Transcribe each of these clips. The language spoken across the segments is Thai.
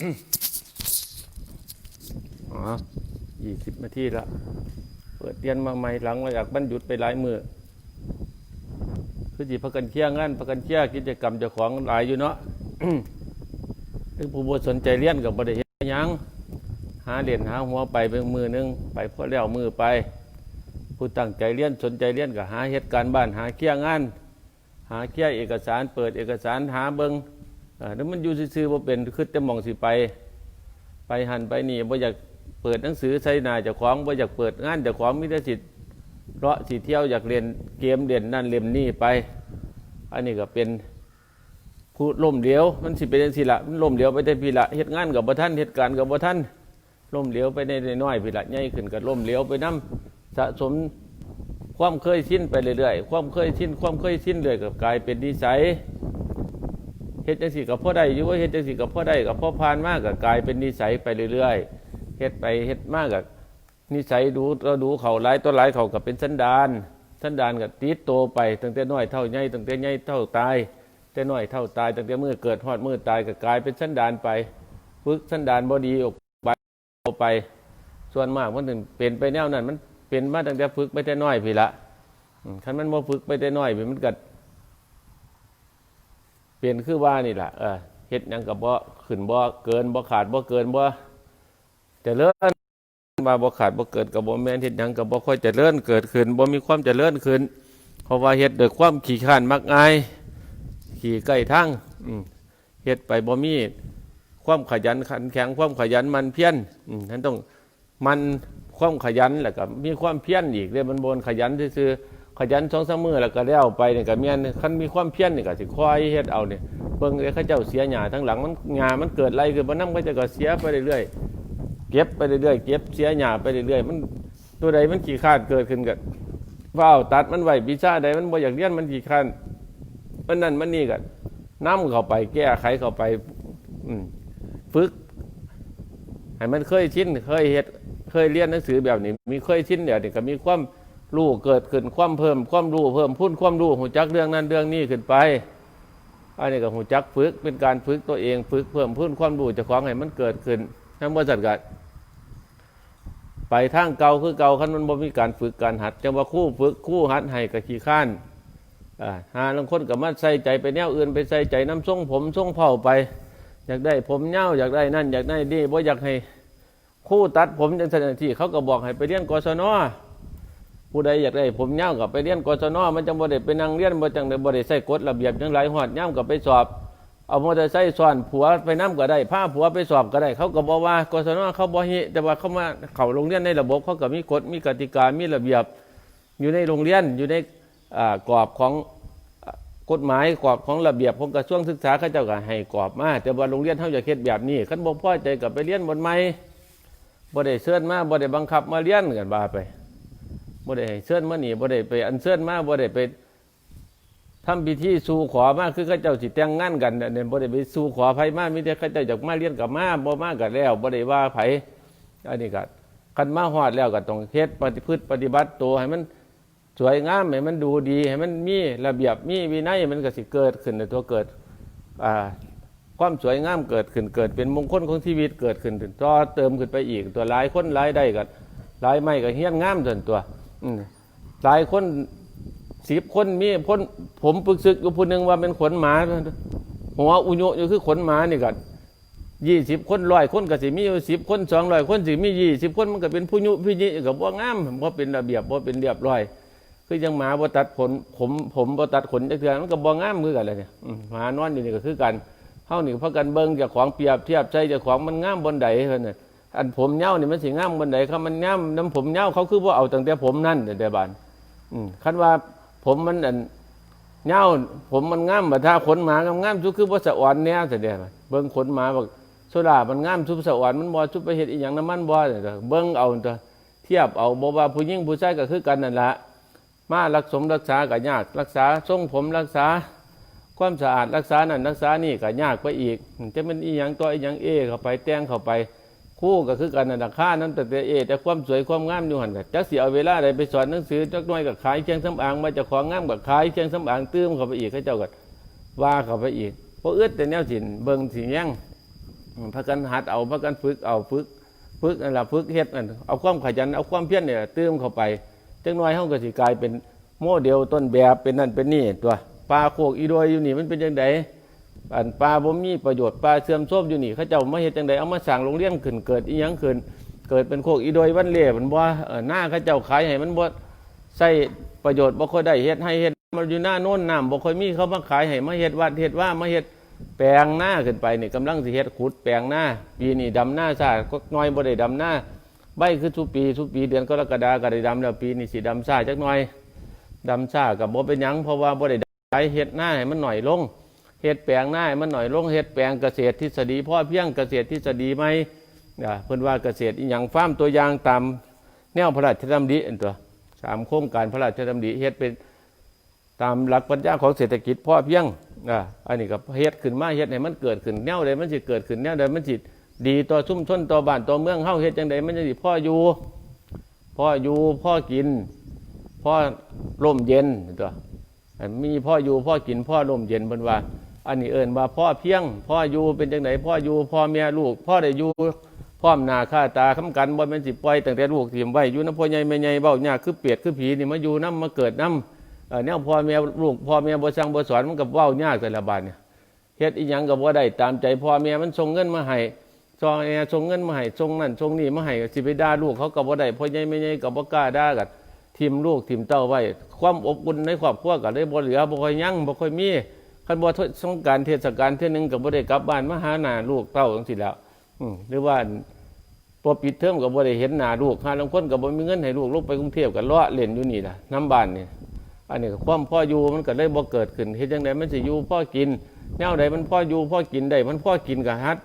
อ๋อยี่สิบนาทีละเปิดเรียนมาใหม่หลังมาจากบรรยุดไปหลายมือคือจีพักกันเคี่ยงงานพักกันเคี่ยกิจกรรมเจ้าของหลายอยู่เนาะถึงผู้บสนใจเรียนกับบริเฮ็ดยังหาเหรียนหาหัวไปเป็นมือหนึงไปพอแล้วมือไป ผู้ตั้งใจเรียนสนใจเรียนก็หาเหตุการณ์บ้านหาเคี่ยงงาน หาเคี่ยเอกสาร เปิดเอกสารหาเบิงเออ แล้วมันอยู่ซื่อๆบ่เป็นคือแต่มองสิไป ไปหันไปนี่บ่อยากเปิดหนังสือใส่หน้าเจ้าของบ่อยากเปิดงานเจ้าของมีแต่สิเลาะสิเที่ยวอยากเรียนเกมเรียนนั่นเรียนนี่ไป อันนี้ก็เป็นผู้ล่มเหลวมันสิเป็นจังซี่ละมันล่มเหลวไปแต่พี่ละเฮ็ดงานกับบ่ทันเฮ็ดการณ์กับบ่ทันล่มเหลวไปในน้อยพี่ละใหญ่ขึ้นก็ล่มเหลวไปนํสะสมความเคยชินไปเรื่อยๆ ความเคยชินความเคยชินเรื่อยก็กลายเป็นนิสัย ฮ็ดจังซี่กับพ่อได้อยู่ว่าเฮ็ดจังซี่กับพ่อได้กับพ่อพานมากก็กลายเป็นนิสัยไปเรื่อยๆเฮ็ดไปเฮ็ดมากก็นิสัยดูเราดูเขาหลายตัวหลายเขาก็เป็นสันดานสันดานก็ติดโตไปตั้งแต่น้อยเท่าใหญ่ตั้งแต่ใหญ่เท่าตายแต่น้อยเท่าตายตั้งแต่เมื่อเกิดฮอดมือตายก็กลายเป็นสันดานไปฝึกสันดานบ่ดีออกไปไป ส่วนมากมันถึงเป็นไปแนวนั้น มันเป็นมาตั้งแต่ฝึกไปแต่น้อยพี่ละคันมันบ่ฝึกไปแต่น้อยพี่มันก็ เปลี่ยนคือว่านี่แหละเออเฮ็ดยังกับบ่ขึ้นบ่เกินบ่ขาดบ่เกินบ่จะเลิ่นว่าบ่ขาดบ่เกินกับบ่แม่นเฮ็ดยังกับบ่ค่อยจะเลิ่นเกิดขึ้นบ่มีความเจริญขึ้น เพราะว่าเฮ็ดด้วยความขี้ข้านมักง่ายขี้ใกล้ทางอืมเฮ็ดไปบ่มีความขยันขันแข็งความขยันมันเพียรอืมท่านต้องมันความขยันแล้วก็มีความเพียรอีกเด้มันบนขยันซื่อ ขยันสองสามมือแล้วก็แล้วไปเนี่ยก็แม่นคันมีความเพียรนี่ยก็สิคอยเฮ็ดเอาเนี่ยเบิ่งเลยเขาเจ้าเสียหญ้าทั้งหลังมันหญ้ามันเกิดไรคือบ่นำก็จะก็เสียไปเรื่อยๆเก็บไปเรื่อยๆเก็บเสียหญ้าไปเรื่อยๆมันตัวใดมันขี้คร้านเกิดขึ้นก็ว้าวตัดมันไว้วิชาใดมันบ่อยากเรียนมันขี้คร้านมันนั่นมันนี่ก็นํเข้าไป แก้ไขเข้าไป อืมฝึกให้มันเคยชินเคยเฮ็ดเคยเรียนหนังสือแบบนี้ มีเคยชินเดี๋ยวนี้ก็มีความ รู้เกิดขึ้นความเพิ่มความรู้เพิ่มพูนความรู้หูจักเรื่องนั้นเรื่องนี้ขึ้นไปอันนี้ก็หูจักฝึกเป็นการฝึกตัวเองฝึกเพิ่มพูนความรู้จะของให้มันเกิดขึ้นทั้งบริษัทก็ไปทางเก่าคือเก่าคันมันบ่มีการฝึกการหัดจังว่าคู่ฝึกคู่หัดให้กับขี้ข้านอ่าหาลางคนก็มาใส่ใจไปแนวอื่นไปใส่ใจน้ำทรงผมทรงเผาไป อยากได้ผมเน่าอยากได้นั่น อยากได้นี่บ่อยากให้คู่ตัดผมจังสันที่เขาก็บอกให้ไปเรียนกศน ผู้ใดอยากได้ผมเน่ากับไปเรียนกศนมันจังบ่ได้ไปนั่งเรียนบ่จังได้บ่ได้ใส่กฎระเบียบจังไรหอดย่ำกับไปสอบ เอามอเตอร์ไซค์ซ้อนผัวไปน้ำก็ได้พาผัวไปสอบก็ได้ เขาก็บอกว่ากศนเขาบ่ฮิแต่ว่าเขามาเขาโรงเรียนในระบบเขาก็มีกฎมีกติกามีระเบียบ อยู่ในโรงเรียนอยู่ในกรอบของกฎหมายกรอบของระเบียบของกระทรวงศึกษาเขาเจ้าก็ให้กรอบมาแต่ว่าโรงเรียนเฮาอยากเฮ็ดแบบนี้คันบ่พ่อใจก็ไปเรียนบนใหม่บ่ได้เชิญมาบ่ได้บังคับมาเรียนกันว่าไป บ่ได้ให้เชิญมานี่บ่ได้ไปอัญเชิญมาบ่ได้ไปทำพิธีสู่ขอมาคือเขาเจ้าสิแต่งงานกันเนี่ยบ่ได้ไปสู่ขอไผมามีแต่เขาเจ้าอยากมาเรียนกับมาบ่มาก็แล้วบ่ได้ว่าไผอันนี้ก็คันมาฮอดแล้วก็ต้องเฮ็ดปฏิพฤติปฏิบัติตัวให้มันสวยงามให้มันดูดีให้มันมีระเบียบมีวินัยมันก็สิเกิดขึ้นในตัวเกิดอ่าความสวยงามเกิดขึ้นเกิดเป็นมงคลของชีวิตเกิดขึ้นต่อเติมขึ้นไปอีกตัวหลายคนหลายได้ก็หลายไม่ก็เฮี้ยนงามส่วนตัว อืมหลายคนสิบคนมีพ้นผมปรึกษึกอยู่ผู้หนึ่งว่าเป็นขนหมาหัวอุโยอยู่คือขนหมานี่ก็ยี่สิบคนร้อยคนก็สิมีสิบคนสองร้อยคนสิมียี่สิบคนมันก็เป็นผู้ยุผู้ยิกับว่างามบ่เป็นระเบียบบ่เป็นเรียบร้อย คือยังหมาบ่ตัดขนผมผมบ่ตัดขนจักเทื่อมันก็บ่งามคือกันเลยเนี่ยหมานอนอยู่นี่ก็คือกันเฮานี่เพราะกันเบิ่งจ้าของเปรียบเทียบใส่จ้าของมันงามบนใดเพิ่นน่ะ อันผมเหย้านี่มันสิงามบนใดครับมันงามน้ำผมเหย้าเขาคือบ่เอาตั้งแต่ผมนั่นแต่บานอืมคันว่าผมมันอันเหย้าผมมันง่ามบ่ถ้าขนหมาง่ามๆสุคือบ่สะอ่อนแนวแต่เด้เบิ่งขนหมาบอกโซดามันง่ามสุบสะอ่อนมันบ่สุบไปเฮ็ดอีหยังน้ำมันบ่เด้อเบิ่งเอาตัวเทียบเอาบ่ว่าผู้หญิงผู้ชายก็คือกันนั่นละมารักสมรักษาก็ยากรักษาทรงผมรักษาความสะอาดรักษานั่นรักษานี่ก็ยากไปอีกจะเป็นอีหยังตัวอีหยังเอเข้าไปแต่งเข้าไป คู่ก็คือกันนั่นราคานั้นแต่เอแต่ความสวยความงามอยู่หันกันจักเสิเอาเวลาใดไปสอนหนังสือจักน้อยก็ขายเครื่องสำอางมาจะของงามก็ขายเครื่องสำอางตื้มเข้าไปอีกเขาเจ้าก็ว่าเข้าไปอีกเพราะเอื้อแต่แนวสินเบิ่งสิแย่งพากันหัดเอาพากันฝึกเอาฝึกฝึกนั่นละฝึกเฮ็ดนั่นเอาความขยันเอาความเพียรเนี่ยเติมเข้าไปจังน้อยเฮาก็สิกลายเป็นโมเดลต้นแบบเป็นนั่นเป็นนี่ตัวปลาโคกอีโดยอยู่นี่มันเป็นจังได อันปลาบ่มีประโยชน์ปลาเสื่อมโทรมอยู่นี่เขาเจ้ามาเฮ็ดจังไดเอามาสร้างโรงเรียนขึ้นเกิดอีหยังขึ้นเกิดเป็นโคกอีโดยวันเล่มันบ่เออหน้าเขาเจ้าขายให้มันบ่ใส่ประโยชน์บ่ค่อยได้เฮ็ดให้เฮ็ดมันอยู่หน้าโน้นน้ำบ่ค่อยมีเขามาขายให้มาเฮ็ดวัดเฮ็ดว่ามาเฮ็ดแปลงหน้าขึ้นไปนี่กำลังสิเฮ็ดขุดแปลงหน้าปีนี้ดำหน้าซาก็น้อยบ่ได้ดำหน้าใบคือทุกปีทุกปีเดือนกรกฎาก็ได้ดำแล้วปีนี้สิดำซาจักหน่อยดำซากับบ่เป็นหยังเพราะว่าบ่ได้ได้เฮ็ดหน้าให้มันหน่อยลง เฮ็ดแปลงหน้ามันหน่อยลงเฮ็ดแปลงเกษตรทฤษฎีพ่อเพียงเกษตรทฤษฎีไหมอ่าเพิ่นว่าเกษตรอีหยังฟาร์มตัวอย่างตามแนวพระราชดำริอันตัวสามโครงการพระราชดำริเฮ็ดเป็นตามหลักปรัชญาของเศรษฐกิจพ่อเพียงอ่าอันนี้ก็เฮ็ดขึ้นมาเฮ็ดให้มันเกิดขึ้นแนวใดมันสิเกิดขึ้นแนวใดมันสิดีต่อชุมชนต่อบ้านต่อเมืองเฮาเฮ็ดจังไดมันจะสิพ่ออยู่พ่ออยู่พ่อกิน พ่อร่มเย็นตัวอันมีพ่ออยู่พ่อกินพ่อร่มเย็นเพิ่นว่า อันนี้เอิ้นว่าพ่อเพียง พ่ออยู่เป็นจังไดพ่ออยู่พ่อเมียลูก พ่อได้อยู่พร้อมหนาค่าตาค้ำกันบ่แม่นสิปล่อยตั้งแต่ลูกถิ่มไว้อยู่นำพ่อใหญ่แม่ใหญ่เว้ายาคือเปียดคือผีนี่มาอยู่นํมาเกิดนํเออเนี่ยพ่อแม่ลูกพ่อแม่บ่สั่งบ่สอนมันกับเว้ายากแต่ละบาทเนี่ยเฮ็ดอีหยังก็บ่ได้ตามใจพ่อแม่มันส่งเงินมาให้ซองแอส่งเงินมาให้ส่งนั่นส่งนี่มาให้สิไปด่าลูกเขาก็บ่ได้พ่อใหญ่แม่ใหญ่ก็บ่กล้าด่ากันทิมลูกทิมเต้าไว้ ความอบอุ่นในครอบครัวก็เลยบ่เหลือบ่ค่อยยั่งบ่ค่อยมี คันบ่สงการเทศกาลเทื่อหนึงก็บ่ได้กลับบ้านมาหาหน้าลูกเต้าจังซี่แล้วอืหรือว่าพอปิดเทอมก็บ่ได้เห็นหน้าลูกหาลางคนก็บ่มีเงินให้ลูกลงไปกรุงเทพก็เลาะเล่นอยู่นี่ล่ะน้ำบ้านนี่อันนี้ก็ความพ่ออยู่มันก็เลยบ่เกิดขึ้นเฮ็ดจังไดมันสิอยู่พ่อกิน แนวใดมันพ่ออยู่พ่อกินได้มันพ่อกินก็ฮัด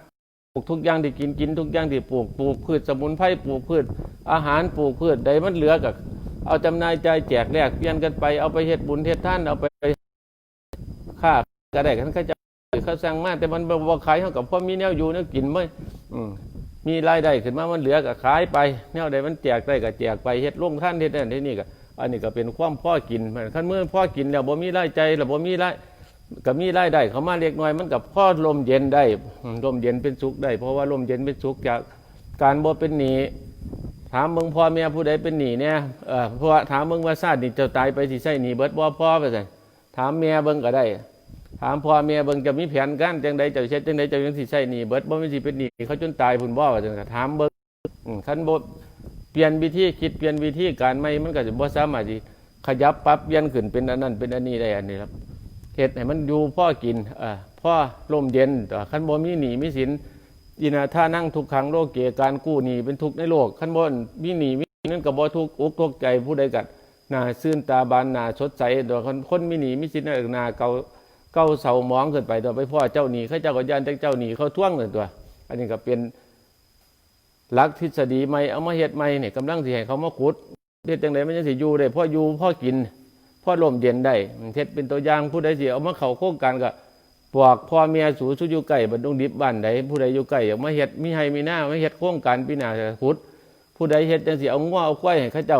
ปลูกทุกอย่างที่กินกินทุกอย่างที่ปลูกปลูกพืชสมุนไพรปลูกพืช อาหารปลูกพืชใดมันเหลือก็เอาจำนายใจแจกแลกเปลี่ยนกันไปเอาไปเฮ็ดบุญเฮ็ดทานเอาไปค่า ก็ได้กันเขาจะเขาสั่งมาแต่มันบ่ขายเฮากับพ่อมีแนวอยู่แนวกินบ่มีรายได้ขึ้นมามันเหลือก็ขายไป แนวใดมันแจกได้ก็แจกไปเฮ็ดโรงท่านเฮ็ดนั่นเฮ็ดนี่ก็อันนี้ก็เป็นความพ่อกินมันขั้นเมื่อพ่อกินแล้วบ่มีรายใจแล้วบ่มีรายก็มีรายได้เขามาเล็กน้อยมันกับพ่อลมเย็นได้ลมเย็นเป็นสุขได้ เพราะว่าลมเย็นเป็นสุขจากการบ่เป็นหนี้ถามเบิ่งพ่อแม่ผู้ใดเป็นหนี้เนี่ยเออเพราะว่าถามเบิ่งว่าชาตินี้เจ้าตายไปสิใช้หนี้เบิดบ่พ่อไปซั่นถามแม่เบิ่งก็ได้ ถามพ่อแม่เบิ่งจะมีแผนการจังใดจ้าเฮ็ดจังใดจ้ายังสิใช้หนี้เบิดบ่ม่สิเป็นหนี้เขาจนตายพุ่นบ่ว่าซั่นถามเบิ่งคันบ่เปลี่ยนวิธีคิดเปลี่ยนวิธีการไม่มันก็จะบ่สามารถที่ขยับปรับเปลี่ยนขึ้นเป็นอันนั้นเป็นอันนี้ได้อันนี้ครับเฮ็ดให้มันอยู่พ่อกินเอ่อพ่อลมเย็นแต่คันบ่มีหนี้มีสินอินาถ้านั่งทุกครั้งโลกเกียการกู้หนี้เป็นทุกข์ในโลกคันบ่มีหนี้มีสินนั่นก็บ่ทุกข์อกทุกข์ใจผู้ใดกัหน้าซื่นตาบานหน้าสดใสโดยคนคนมีหนี้มีสินนั่นหน้าเก่า เก่าเศร้าหมองขึ้นไปตัวไปพ่อเจ้าหนี้เขาเจ้าก็ย่านเจ้าหนีเขาท่วงนั่นตัว อันนี้ก็เป็นหลักทฤษฎีใหม่เอามาเฮ็ดใหม่เนี่ยกำลังสิให้เขามาขุดเฮ็ดจังไดมันจะสิอยู่ได้พ่ออยู่พ่อกินพ่อลมเย็นได้เฮ็ดเป็นตัวอย่างผู้ใดสิเอามาเข้าโครงการก็บอกพ่อเมียสูสู่อยู่ใกล้บัดดงดิบบ้านใดผู้ใดอยู่ใกล้อยากมาเฮ็ดมีให้มีหน้ามาเฮ็ดโครงการปีหน้าจะขุด ผู้ใดเฮ็ดจังสิเอางัวเอาควายให้เขาเจ้า